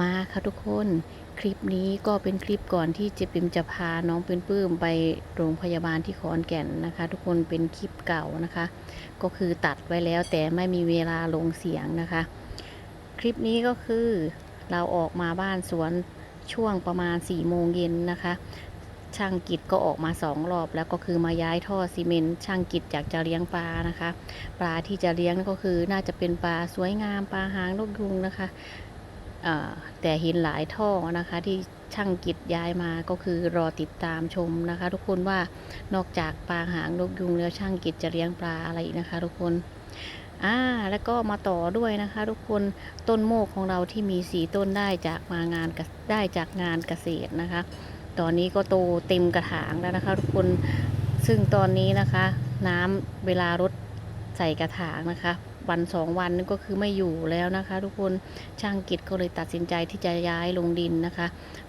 มาค่ะทุกคนคลิปนี้ก็เป็นคลิปก่อนที่เจปิมจะพาน้องเป็นปื้มไปโรงพยาบาลที่ขอนแก่นนะคะ ทุกคนเป็นคลิปเก่านะคะ ก็คือตัดไว้แล้วแต่ไม่มีเวลาลงเสียงนะคะ คลิปนี้ก็คือเราออกมาบ้านสวนช่วงประมาณ4ี่โมงเย็นนะคะ ช่างกิจก็ออกมาสองรอบแล้วก็คือมาย้ายท่อซีเมนต์ช่างกิจอยากจะเลี้ยงปลานะคะ ปลาที่จะเลี้ยงก็คือน่าจะเป็นปลาสวยงามปลาหางนกยุงนะคะ แต่เห็นหลายท่อนะคะที่ช่างกิจย้ายมาก็คือรอติดตามชมนะคะ ทุกคนว่านอกจากปลาหางนกยุงแล้วช่างกิจจะเลี้ยงปลาอะไรอีกนะคะ ทุกคนอ่าแล้วก็มาต่อด้วยนะคะ ทุกคนต้นโมกของเราที่มีสีต้นได้จากมางานได้จากงานเกษตรนะคะ ตอนนี้ก็โตเต็มกระถางแล้วนะคะ ทุกคนซึ่งตอนนี้นะคะ น้ำเวลารดใส่กระถางนะคะ วันสองวันก็คือไม่อยู่แล้วนะคะ ทุกคนช่างกิจก็เลยตัดสินใจที่จะย้ายลงดินนะคะ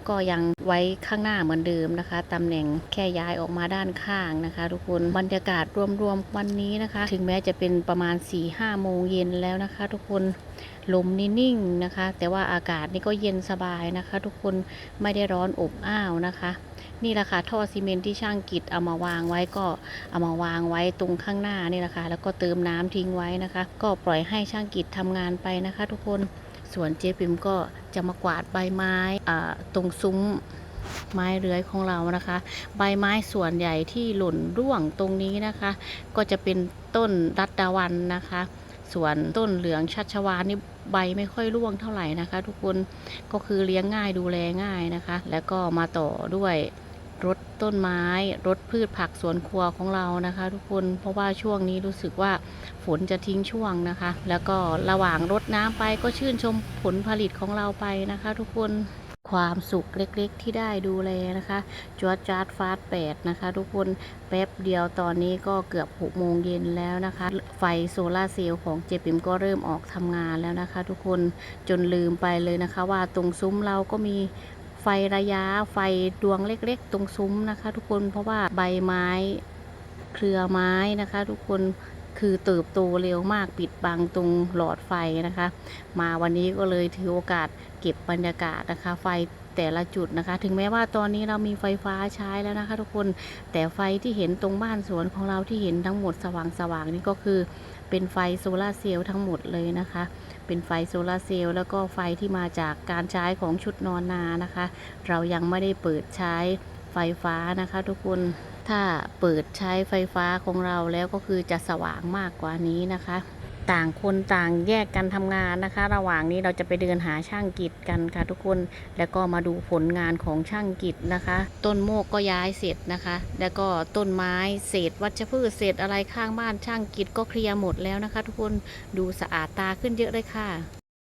ก็ยังไว้ข้างหน้าเหมือนเดิมนะคะตำแหน่งแค่ย้ายออกมาด้านข้างนะคะ ทุกคนบรรยากาศรวมๆวันนี้นะคะ ถึงแม้จะเป็นประมาณ4ี่ห้าโมงเย็นแล้วนะคะ ทุกคนลมนิ่งนะคะ แต่ว่าอากาศนี่ก็เย็นสบายนะคะ ทุกคนไม่ได้ร้อนอบอ้าวนะคะ นี่แหละค่ะท่อซีเมนต์ที่ช่างกิจเอามาวางไว้ก็เอามาวางไว้ตรงข้างหน้านี่แหละค่ะแล้วก็เติมน้ำทิ้งไว้นะคะ ก็ปล่อยให้ช่างกิจทำงานไปนะคะ ทุกคนส่วนเจ๊ปิมก็จะมากวาดใบไม้ตรงซุ้มไม้เลื้อยของเรานะคะ ใบไม้ส่วนใหญ่ที่หล่นร่วงตรงนี้นะคะ ก็จะเป็นต้นรัตดาวันนะคะ ส่วนต้นเหลืองชัชวานนี่ใบไม่ค่อยร่วงเท่าไหร่นะคะ ทุกคนก็คือเลี้ยงง่ายดูแลง่ายนะคะ แล้วก็มาต่อด้วย รดต้นไม้รดพืชผักสวนครัวของเรานะคะ ทุกคนเพราะว่าช่วงนี้รู้สึกว่าฝนจะทิ้งช่วงนะคะ แล้วก็ระหว่างรดน้ำไปก็ชื่นชมผลผลิตของเราไปนะคะ ทุกคนความสุขเล็กๆ ที่ได้ดูแลนะคะจวดจาร์ดฟาสแปดนะคะ ทุกคนแป๊บเดียวตอนนี้ก็เกือบหกโมงเย็นแล้วนะคะ ไฟโซลาเซลล์ของเจปิมก็เริ่มออกทำงานแล้วนะคะ ทุกคนจนลืมไปเลยนะคะ ว่าตรงซุ้มเราก็มี ระยะไฟดวงเล็กๆ ตรงซุ้มนะคะ ทุกคนเพราะว่าใบไม้เครือไม้นะคะ ทุกคนคือเติบโตเร็วมากปิดบังตรงหลอดไฟนะคะ มาวันนี้ก็เลยถือโอกาสเก็บบรรยากาศนะคะ ไฟ แต่ละจุดนะคะ ถึงแม้ว่าตอนนี้เรามีไฟฟ้าใช้แล้วนะคะ ทุกคนแต่ไฟที่เห็นตรงบ้านสวนของเราที่เห็นทั้งหมดสว่างๆนี่ก็คือเป็นไฟโซลาเซลล์ทั้งหมดเลยนะคะ เป็นไฟโซลาเซลล์แล้วก็ไฟที่มาจากการใช้ของชุดนอนนานะคะ เรายังไม่ได้เปิดใช้ไฟฟ้านะคะ ทุกคนถ้าเปิดใช้ไฟฟ้าของเราแล้วก็คือจะสว่างมากกว่านี้นะคะ ต่างคนต่างแยกกันทำงานนะคะ ระหว่างนี้เราจะไปเดินหาช่างกิจกันค่ะทุกคนแล้วก็มาดูผลงานของช่างกิจนะคะ ต้นโมกก็ย้ายเสร็จนะคะ แล้วก็ต้นไม้เศษวัชพืชเศษอะไรข้างบ้านช่างกิจก็เคลียร์หมดแล้วนะคะ ทุกคนดูสะอาดตาขึ้นเยอะเลยค่ะ